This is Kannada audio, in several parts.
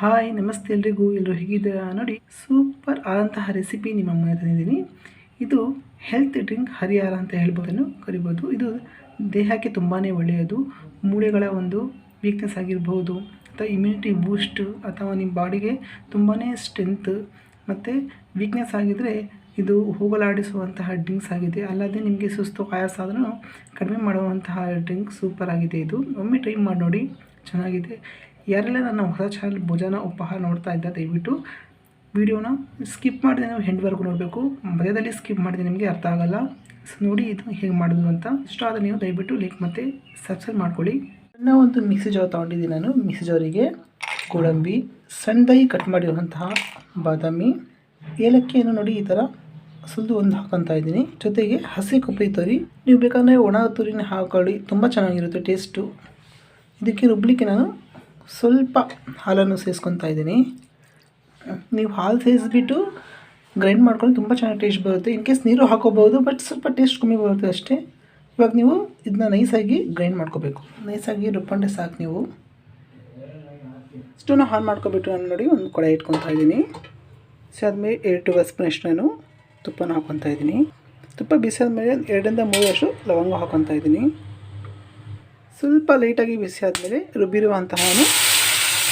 ಹಾಯ್, ನಮಸ್ತೆ ಎಲ್ರಿಗೂ. ಎಲ್ಲರೂ ಹೇಗಿದ್ದೀರಾ? ನೋಡಿ ಸೂಪರ್ ಆದಂತಹ ರೆಸಿಪಿ ನಿಮ್ಮ ಮುಂದೆ ತಂದಿದ್ದೀನಿ. ಇದು ಹೆಲ್ತ್ ಡ್ರಿಂಕ್ ಹರಿಹಾರ ಅಂತ ಹೇಳ್ಬೋದನ್ನು ಕರಿಬೋದು. ಇದು ದೇಹಕ್ಕೆ ತುಂಬಾ ಒಳ್ಳೆಯದು. ಮೂಳೆಗಳ ಒಂದು ವೀಕ್ನೆಸ್ ಆಗಿರ್ಬೋದು, ಅಥವಾ ಇಮ್ಯುನಿಟಿ ಬೂಸ್ಟ್ ಅಥವಾ ನಿಮ್ಮ ಬಾಡಿಗೆ ತುಂಬಾ ಸ್ಟ್ರೆಂತ್ ಮತ್ತು ವೀಕ್ನೆಸ್ ಆಗಿದ್ದರೆ ಇದು ಹೋಗಲಾಡಿಸುವಂತಹ ಡ್ರಿಂಕ್ಸ್ ಆಗಿದೆ. ಅಲ್ಲದೆ ನಿಮಗೆ ಸುಸ್ತು, ಆಯಾಸ ಆದರೂ ಕಡಿಮೆ ಮಾಡುವಂತಹ ಡ್ರಿಂಕ್ ಸೂಪರ್ ಆಗಿದೆ ಇದು. ಒಮ್ಮೆ ಟ್ರೈ ಮಾಡಿ ನೋಡಿ, ಚೆನ್ನಾಗಿದೆ. ಯಾರೆಲ್ಲ ನನ್ನ ಹೊಸ ಚಾನಲ್ ಭೋಜನ ಉಪಹಾರ ನೋಡ್ತಾ ಇದ್ದ, ದಯವಿಟ್ಟು ವಿಡಿಯೋನ ಸ್ಕಿಪ್ ಮಾಡಿದೆ. ನೀವು ಹೆಂಡ್ವರೆಗೂ ನೋಡಬೇಕು. ಮಧ್ಯದಲ್ಲಿ ಸ್ಕಿಪ್ ಮಾಡಿದೆ, ನಿಮಗೆ ಅರ್ಥ ಆಗಲ್ಲ. ನೋಡಿ ಇದು ಹೇಗೆ ಮಾಡೋದು ಅಂತ. ಇಷ್ಟ ಆದರೆ ನೀವು ದಯವಿಟ್ಟು ಲೈಕ್ ಮತ್ತು ಸಬ್ಸ್ಕ್ರೈಬ್ ಮಾಡ್ಕೊಳ್ಳಿ. ಸಣ್ಣ ಒಂದು ಮಿಕ್ಸಿ ಜಾರ್ ತೊಗೊಂಡಿದ್ದೀನಿ ನಾನು. ಮಿಕ್ಸಿ ಜಾರಿಗೆ ಗೋಡಂಬಿ ಸಣ್ಣದಾಗಿ ಕಟ್ ಮಾಡಿರುವಂತಹ ಬಾದಾಮಿ, ಏಲಕ್ಕಿಯನ್ನು ನೋಡಿ ಈ ಥರ ಸುಲಿದು ಒಂದು ಹಾಕೊತಾ ಇದ್ದೀನಿ. ಜೊತೆಗೆ ಹಸಿ ಕೊಬ್ಬರಿ ತುರಿ. ನೀವು ಬೇಕಾದರೆ ಒಣ ತುರಿನ ಹಾಕೊಳ್ಳಿ. ತುಂಬ ಚೆನ್ನಾಗಿರುತ್ತೆ ಟೇಸ್ಟು ಇದಕ್ಕೆ ರುಬ್ಬಲಿಕ್ಕೆ ನಾನು ಸ್ವಲ್ಪ ಹಾಲನ್ನು ಸೇರಿಸ್ಕೊತಾ ಇದ್ದೀನಿ. ನೀವು ಹಾಲು ಸೇರಿಸ್ಬಿಟ್ಟು ಗ್ರೈಂಡ್ ಮಾಡ್ಕೊಂಡು ತುಂಬ ಚೆನ್ನಾಗಿ ಟೇಸ್ಟ್ ಬರುತ್ತೆ. ಇನ್ ಕೇಸ್ ನೀರು ಹಾಕೋಬೋದು ಬಟ್ ಸ್ವಲ್ಪ ಟೇಸ್ಟ್ ಕಮ್ಮಿ ಬರುತ್ತೆ ಅಷ್ಟೇ. ಇವಾಗ ನೀವು ಇದನ್ನ ನೈಸಾಗಿ ಗ್ರೈಂಡ್ ಮಾಡ್ಕೋಬೇಕು. ನೈಸಾಗಿ ರುಬ್ಬಂಡೆ ಸಾಕು ನೀವು. ಇಷ್ಟನ್ನು ಹಾಲು ಮಾಡ್ಕೊಬಿಟ್ಟು ನಾನು ನೋಡಿ ಒಂದು ಕೊಡ ಇಟ್ಕೊತಾ ಇದ್ದೀನಿ. ಸೊ ಆದಮೇಲೆ ಎರಡು ಟೇಬಲ್ ಸ್ಪೂನಷ್ಟು ನಾನು ತುಪ್ಪನ ಹಾಕ್ಕೊತಾ ಇದ್ದೀನಿ. ತುಪ್ಪ ಬಿಸಿ ಆದಮೇಲೆ ಎರಡರಿಂದ ಮೂರು ವರ್ಷ ಲವಂಗ ಹಾಕ್ಕೊತಾ ಇದ್ದೀನಿ. ಸ್ವಲ್ಪ ಲೈಟಾಗಿ ಬಿಸಿ ಆದಮೇಲೆ ರುಬ್ಬಿರುವಂತಹ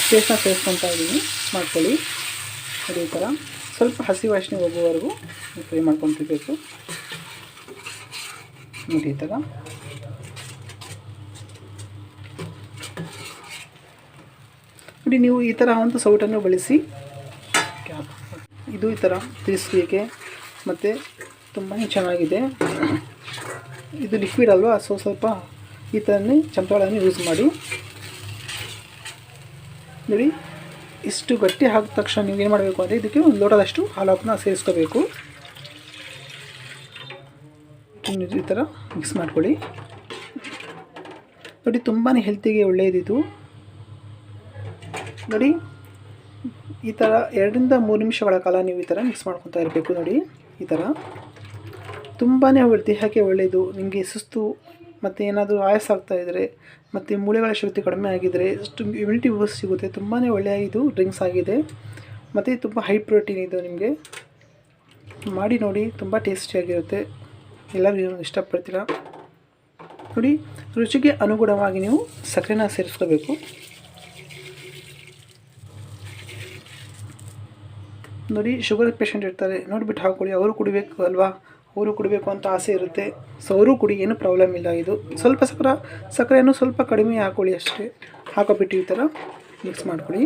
ಪೇಸ್ಟ್ನ ಸೇರಿಸ್ಕೊತಾ ಇದ್ದೀನಿ ಮಾಡ್ಕೊಳ್ಳಿ. ಅದೇ ಥರ ಸ್ವಲ್ಪ ಹಸಿ ವಾಸನೆ ಹೋಗುವವರೆಗೂ ಫ್ರೈ ಮಾಡ್ಕೊತಿರ್ಬೇಕು ನೋಡಿ ಈ ಥರ ನೋಡಿ ನೀವು ಈ ಥರ ಒಂದು ಸೌಟನ್ನು ಬಳಸಿ. ಇದು ಈ ಥರ ತಿರ್ಸ್ಲಿಕ್ಕೆ ಮತ್ತು ತುಂಬಾ ಚೆನ್ನಾಗಿದೆ. ಇದು ಲಿಕ್ವಿಡ್ ಅಲ್ವಾ ಸೊ ಸ್ವಲ್ಪ ಈ ಥರನೇ ಚಮಚಗಳನ್ನು ಯೂಸ್ ಮಾಡಿ. ನೋಡಿ, ಇಷ್ಟು ಗಟ್ಟಿ ಹಾಕಿದ ತಕ್ಷಣ ನೀವು ಏನು ಮಾಡಬೇಕು ಅಂದರೆ ಇದಕ್ಕೆ ಒಂದು ಲೋಟದಷ್ಟು ಹಾಲು ಹಾಕನ್ನ ಸೇರಿಸ್ಕೋಬೇಕು ಈ ಥರ ಮಿಕ್ಸ್ ಮಾಡ್ಕೊಳ್ಳಿ. ನೋಡಿ ತುಂಬಾ ಹೆಲ್ತಿಗೆ ಒಳ್ಳೆಯದಿದು. ನೋಡಿ, ಈ ಥರ ಎರಡರಿಂದ ಮೂರು ನಿಮಿಷಗಳ ಕಾಲ ನೀವು ಈ ಥರ ಮಿಕ್ಸ್ ಮಾಡ್ಕೊತಾ ಇರಬೇಕು ನೋಡಿ, ಈ ಥರ. ತುಂಬಾ ದೇಹಕ್ಕೆ ಒಳ್ಳೆಯದು. ನಿಮಗೆ ಸುಸ್ತು ಮತ್ತು ಏನಾದರೂ ಆಯಾಸ ಆಗ್ತಾಯಿದ್ರೆ ಮತ್ತು ಮೂಳೆಗಳ ಶಕ್ತಿ ಕಡಿಮೆ ಆಗಿದ್ದರೆ ಅಷ್ಟು ಇಮ್ಯುನಿಟಿ ಬೂಸ್ಟ್ ಸಿಗುತ್ತೆ. ತುಂಬಾ ಒಳ್ಳೆಯ ಇದು ಡ್ರಿಂಕ್ಸ್ ಆಗಿದೆ. ಮತ್ತು ತುಂಬ ಹೈ ಪ್ರೋಟೀನ್ ಇದು ನಿಮಗೆ. ಮಾಡಿ ನೋಡಿ, ತುಂಬ ಟೇಸ್ಟಿಯಾಗಿರುತ್ತೆ ಎಲ್ಲರೂ ಇಷ್ಟಪಡ್ತೀರಾ? ನೋಡಿ, ರುಚಿಗೆ ಅನುಗುಣವಾಗಿ ನೀವು ಸಕ್ಕರೆನ ಸೇರಿಸ್ಕೋಬೇಕು. ನೋಡಿ ಶುಗರ್ ಪೇಷಂಟ್ ಇರ್ತಾರೆ. ನೋಡಿಬಿಟ್ಟು ಹಾಕ್ಕೊಳ್ಳಿ. ಅವರು ಕುಡಿಬೇಕು ಅಲ್ವಾ? ಅವರು ಕುಡಿಬೇಕು ಅಂತ ಆಸೆ ಇರುತ್ತೆ. ಸೊ ಅವರು ಕುಡಿ, ಏನು ಪ್ರಾಬ್ಲಮ್ ಇಲ್ಲ ಇದು. ಸ್ವಲ್ಪ ಸಕ್ಕರೆ ಸಕ್ಕರೆಯನ್ನು ಸ್ವಲ್ಪ ಕಡಿಮೆ ಹಾಕೊಳ್ಳಿ ಅಷ್ಟೇ. ಹಾಕೋಬಿಟ್ಟು ಈ ಥರ ಮಿಕ್ಸ್ ಮಾಡ್ಕೊಳ್ಳಿ.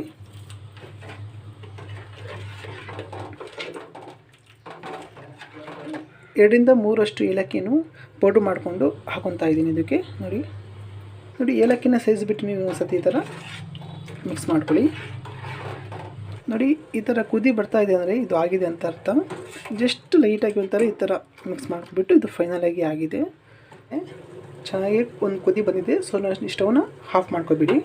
ಎರಡರಿಂದ ಮೂರಷ್ಟು ಏಲಕ್ಕಿಯನ್ನು ಪೌಡ್ರ್ ಮಾಡಿಕೊಂಡು ಹಾಕೊತಾ ಇದ್ದೀನಿ ಇದಕ್ಕೆ. ನೋಡಿ. ನೋಡಿ, ಏಲಕ್ಕಿನ ಸೈಜ್ ಬಿಟ್ಟು ನೀವು ಒಂದು ಸತಿ ಈ ಥರ ಮಿಕ್ಸ್ ಮಾಡ್ಕೊಳ್ಳಿ. ನೋಡಿ, ಈ ಥರ ಕುದಿ ಬರ್ತಾ ಇದೆ ಅಂದರೆ ಇದು ಆಗಿದೆ ಅಂತ ಅರ್ಥ. ಜಸ್ಟ್ ಲೈಟಾಗಿ ಒಂಥರ ಈ ಥರ ಮಿಕ್ಸ್ ಮಾಡಿಬಿಟ್ಟು ಇದು ಫೈನಲಾಗಿ ಆಗಿದೆ. ಚೆನ್ನಾಗಿ ಒಂದು ಕುದಿ ಬಂದಿದೆ. ಸೊ ಸ್ಟವ್ನ ಆಫ್ ಮಾಡ್ಕೊಬಿಡಿ.